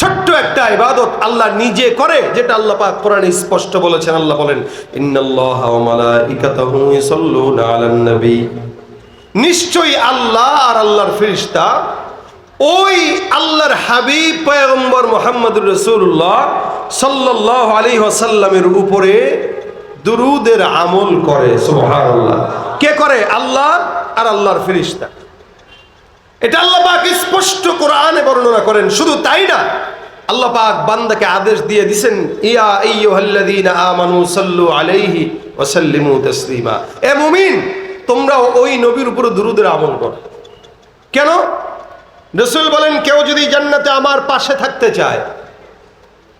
ছোট্ট একটা ইবাদত আল্লাহ নিজে করে, যেটা আল্লাহ পাক কোরআনে স্পষ্ট বলেছেন। আল্লাহ বলেন, ইন্নাল্লাহা ওয়া মালাইকাতাহু ইউসাল্লুনা আলান নবী। নিশ্চয়ই আল্লাহ আর আল্লাহর ফেরেশতা ওই আল্লাহর হাবিব পয়গম্বর মুহাম্মদুর রাসূলুল্লাহ সাল্লাল্লাহু আলাইহি ওয়াসাল্লামের উপরে দুরুদের আমল করে, সুবহানাল্লাহ। কে করে? আল্লাহ আর আল্লাহর ফেরেশতা। এটা আল্লাহ পাক স্পষ্ট কোরআনে বর্ণনা করেন, শুধু তাই না, আল্লাহ পাক বান্দাকে আদেশ দিয়ে দিছেন, ইয়া আইয়ুহাল্লাযীনা আমানু সাল্লু আলাইহি ওয়া সাল্লিমু তাসলিমা। এ মুমিন তোমরা ওই নবীর উপর দুরূদের আমল করো। কেন? রাসূল বলেন, কেউ যদি জান্নাতে আমার পাশে থাকতে চায়,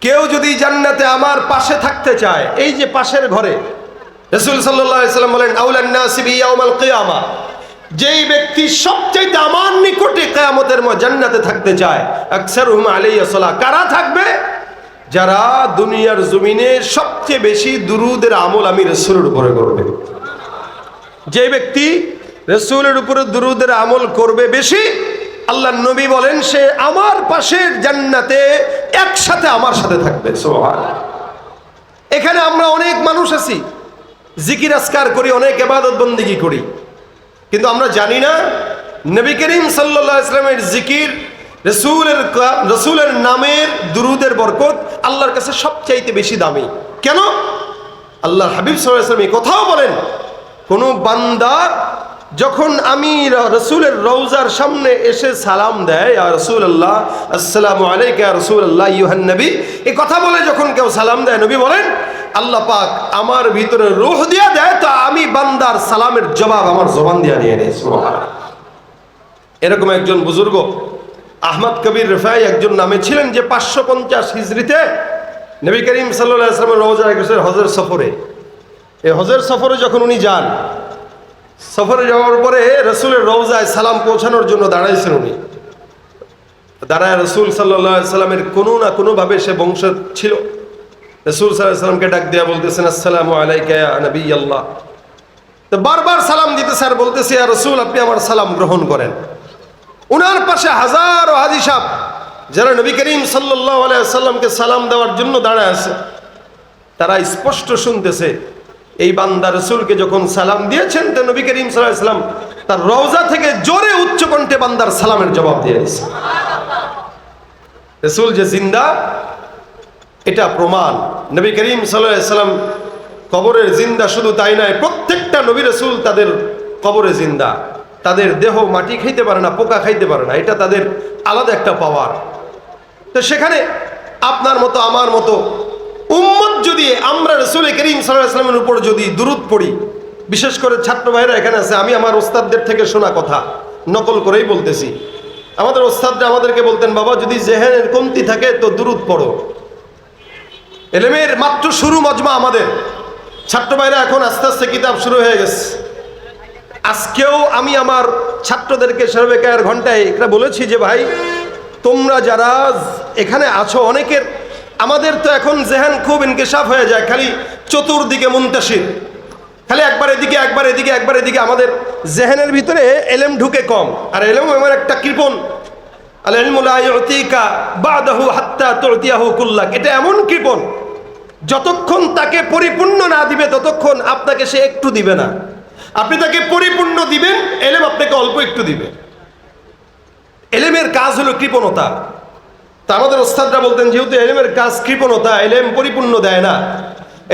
কেউ যদি জান্নাতে আমার পাশে থাকতে চায়, এই যে পাশের ঘরে, রসুল সাল্লাম বলেন, আউলান নাসিবি ইয়াউমাল কিয়ামা। যেই ব্যক্তি সবচেয়ে আমার নিকটে কেয়ামতের জান্নাতে থাকতে চায়, আকসারুহুম আলাইহিস সালাহ, কারা থাকবে? যারা দুনিয়ার জমিনে সবচেয়ে বেশি দুরুদের আমল আমি রসুলের উপরে করবে। যে ব্যক্তি রসুলের উপরে দুরুদের আমল করবে বেশি আল্লাহ নবী বলেন, সে আমার পাশের জান্নাতে একসাথে আমার সাথে থাকবে। সোহান এখানে আমরা অনেক মানুষ আছি। জিকির আসকার করি, অনেক এবাদত বন্দিগি করি। কিন্তু আমরা জানি না, নবী করিম সাল্লাহ ইসলামের জিকির, রসুলের রসুলের নামের দুরুদের বরকত আল্লাহর কাছে সবচাইতে বেশি দামি। কেন? আল্লাহ হাবিব সাল্লাম এই কথাও বলেন, কোনো বান্দা যখন আমি রসুলের রৌজার সামনে এসে সালাম দেয় আর রসুল আল্লাহ আসসালামু আলাইকা রসুল আল্লাহ ইউহান নবী, এই কথা বলে যখন কেউ সালাম দেয়, নবী বলেন আল্লাহ পাক আমার ভিতরে রুহ দিয়া দেয়, তো আমি বান্দার সালামের জবাব আমার জবান দিয়া নিই সুবহানাল্লাহ। এরকম একজন বুজুর্গ, আহমদ কবির রেফাই একজন নামে ছিলেন যে পাঁচশো পঞ্চাশ হিজড়িতে নবী করিম সাল্লাহ আসলামের রোজা গেছেন হজের সফরে। এই হজের সফরে যখন উনি যান, সফরে যাওয়ার পরে রসুলের রওজায় সালাম পৌঁছানোর জন্য দাঁড়াইছেন উনি। দাঁড়ায় রসুল সাল্লাহ সাল্লামের কোনো না কোনোভাবে সে বংশ ছিল। রসুল সাল্লামকে ডাক দেয়া বলতেছেন, আসসালামু আলাইকা নবী আল্লাহ তো বারবার সালাম দিতে স্যার বলতেছে রসুল, আপনি আমার সালাম গ্রহণ করেন। উনার পাশে হাজার ও হাজি সাহ, যারা নবী করিম সাল্লাহ সালাম দেওয়ার জন্য দাঁড়ায় আছে, তারা স্পষ্ট শুনতেছে, এই বান্দা রসুলকে যখন সালাম দিয়েছেন, তো নবী করিম সাল্লাম তার রওজা থেকে জোরে উচ্চ কণ্ঠে বান্দার সালামের জবাব দিয়েছে। রসুল যে জিন্দা, এটা প্রমাণ। নবী করিম সাল্লাম কবরের জিন্দা শুধু তাই নয়, প্রত্যেকটা নবী রসুল তাদের কবরে জিন্দা। তাদের দেহ মাটি খাইতে পারে না, পোকা খাইতে পারে না, এটা তাদের আলাদা একটা পাওয়ার। তো সেখানে আপনার মতো, আমার মতো উম্মত যদি আমরা রসুল করিম সাল্লামের উপর যদি দূরত পড়ি, বিশেষ করে ছাত্র ভাইরা এখানে আছে, আমি আমার ওস্তাদদের থেকে শোনা কথা, নকল করেই বলতেছি। আমাদের ওস্তাদরা আমাদেরকে বলতেন, বাবা, যদি জেহেনের কমতি থাকে তো দূরত পড়ো। এলেমের মাত্র শুরু মজমা আমাদের। ছাত্র ভাইরা, এখন আস্তে আস্তে কিতাব শুরু হয়ে গেছে। আজকেও আমি আমার ছাত্রদেরকে সর্বেকার ঘন্টায় এটা বলেছি যে, ভাই, তোমরা যারা এখানে আছো, অনেকের আমাদের তো এখন জেহান খুব ইনকেশাফ হয়ে যায়, খালি চতুর্দিকে মুন্তাসির। খালি একবার এদিকে একবার এদিকে একবার এদিকে আমাদের জেহেনের ভিতরে এলেম ঢুকে কম। আর এলেম এমন একটা কৃপণ। আল ইউতিকা বাদাহু হাত্তা তুতিয়াহু কুল্লাক। এটা এমন কৃপণ যতক্ষণ তাকে পরিপূর্ণ না দিবে, ততক্ষণ আপনাকে সে একটু দিবে না। আপনি তাকে পরিপূর্ণ দিবেন, এলেম আপনাকে অল্প একটু দিবে। এলেমের কাজ হলো কৃপণতা। তা আমাদের ওস্তাদরা বলতেন, যেহেতু এলেমের কাজ কৃপণতা, এলেম পরিপূর্ণ দেয় না।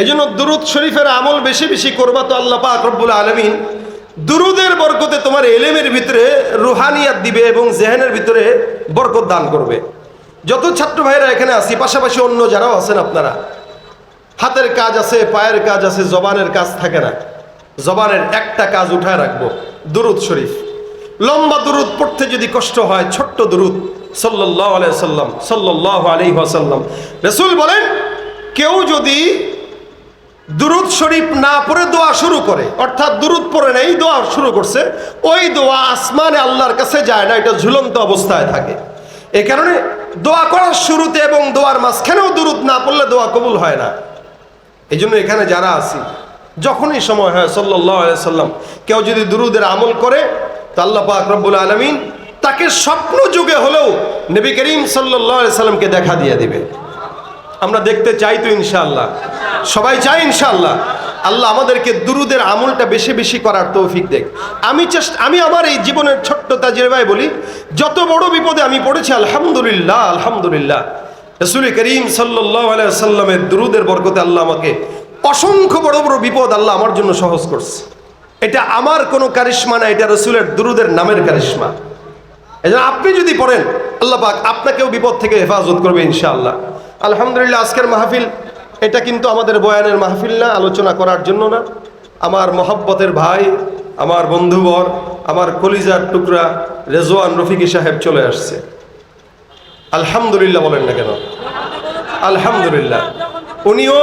এই জন্য দুরুদ শরীফের আমল বেশি বেশি করবা তো আল্লাহ পাক রব্বুল আলমিন। দুরুদের বরকতে তোমার এলেমের ভিতরে রুহানিয়াত দিবে এবং জেহেনের ভিতরে বরকত দান করবে। যত ছাত্র ভাইরা এখানে আছি, পাশাপাশি অন্য যারাও আছেন আপনারা হাতের কাজ আছে, পায়ের কাজ আছে, জবানের কাজ থাকে না। জবানের একটা কাজ উঠায় রাখব, দুরুদ শরীফ। লম্বা দুরুদ পড়তে যদি কষ্ট হয়, ছোট্ট দুরুদ সাল্লাহ আলাইসাল্লাম সাল্লাহ আলি আসাল্লাম রসুল বলেন, কেউ যদি দুরুদ শরীফ না পড়ে দোয়া শুরু করে, অর্থাৎ দুরুদ পড়ে নেই, দোয়া শুরু করছে, ওই দোয়া আসমানে আল্লাহর কাছে যায় না, এটা ঝুলন্ত অবস্থায় থাকে। এ কারণে দোয়া করার শুরুতে এবং দোয়ার মাঝখানেও দুরুদ না পড়লে দোয়া কবুল হয় না। এই জন্য এখানে যারা আছি, যখনই সময় হয় সাল্লাহ সাল্লাম কেউ যদি দুরুদের আমল করে, তো আল্লাহ পাক রব্বুল আলমিন তাকে স্বপ্ন যুগে হলেও নবী করিম সাল্লাহ দেখা দিয়ে দিবে। আমরা দেখতে চাই তো ইনশাআল্লাহ। সবাই চাই ইনশাআল্লাহ। আল্লাহ আমাদেরকে দুরুদের আমলটা বেশি বেশি করার তৌফিক দেখ আমি চেষ্টা, আমি আমার এই জীবনের ছোট্ট তাজেরবাই বলি, যত বড় বিপদে আমি পড়েছি, আলহামদুলিল্লাহ আলহামদুলিল্লাহ। রসুল করিম সাল্লামের দুরুদের বরকতে আল্লাহ আমাকে অসংখ্য বড় বড় বিপদ আল্লাহ আমার জন্য সহজ করছে। এটা আমার কোনো কারিশ্মা না, এটা রসুলের দুরুদের নামের কারিশ্মা। এই আপনি যদি পড়েন, আল্লাহ পাক আপনাকেও বিপদ থেকে হেফাজত করবে ইনশাআল্লাহ। আলহামদুলিল্লাহ, আজকের মাহফিল, এটা কিন্তু আমাদের বয়ানের মাহফিল না, আলোচনা করার জন্য না। আমার মহব্বতের ভাই, আমার বন্ধুবর, আমার কলিজার টুকরা রেজওয়ান রফিকি সাহেব চলে আসছে। আলহামদুলিল্লাহ বলেন না কেন? আলহামদুলিল্লাহ। উনিও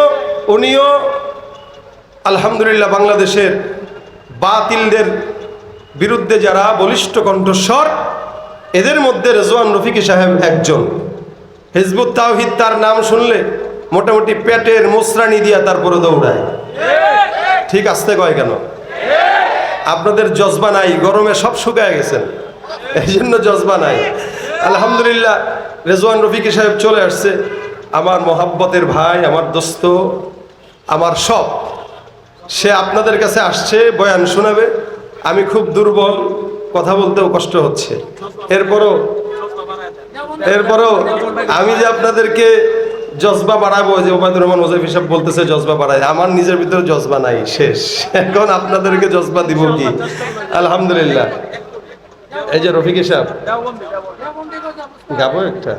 উনিও আলহামদুলিল্লাহ বাংলাদেশের বাতিলদের বিরুদ্ধে যারা বলিষ্ঠ কণ্ঠস্বর, এদের মধ্যে রেজওয়ান রফিকি সাহেব একজন। হিজবুত তাওহিদ তার নাম শুনলে মোটামুটি পেটের মোসরানি দিয়া তারপরে দৌড়ায়। ঠিক আসতে কয় কেন? আপনাদের জজবা নাই, গরমে সব শুকায় গেছেন। এই জন্য জজবা নাই। আলহামদুলিল্লাহ, রেজওয়ান রফিকি সাহেব চলে আসছে। আমার মহাব্বতের ভাই, আমার দোস্ত, আমার সব, সে আপনাদের কাছে আসছে, বয়ান শোনাবে। আমি খুব দুর্বল, কথা বলতেও কষ্ট হচ্ছে। এরপরও এরপরও আমি যে আপনাদেরকে জজবা বাড়াবো, যে ওবায়দুর রহমান ওজাইফ হিসাব বলতেছে জজবা বাড়ায়, আমার নিজের ভিতরে জজবা নাই, শেষ। এখন আপনাদেরকে জজবা দিব কি? আলহামদুলিল্লাহ। এই যে রফিক সাহেব গাবো একটা।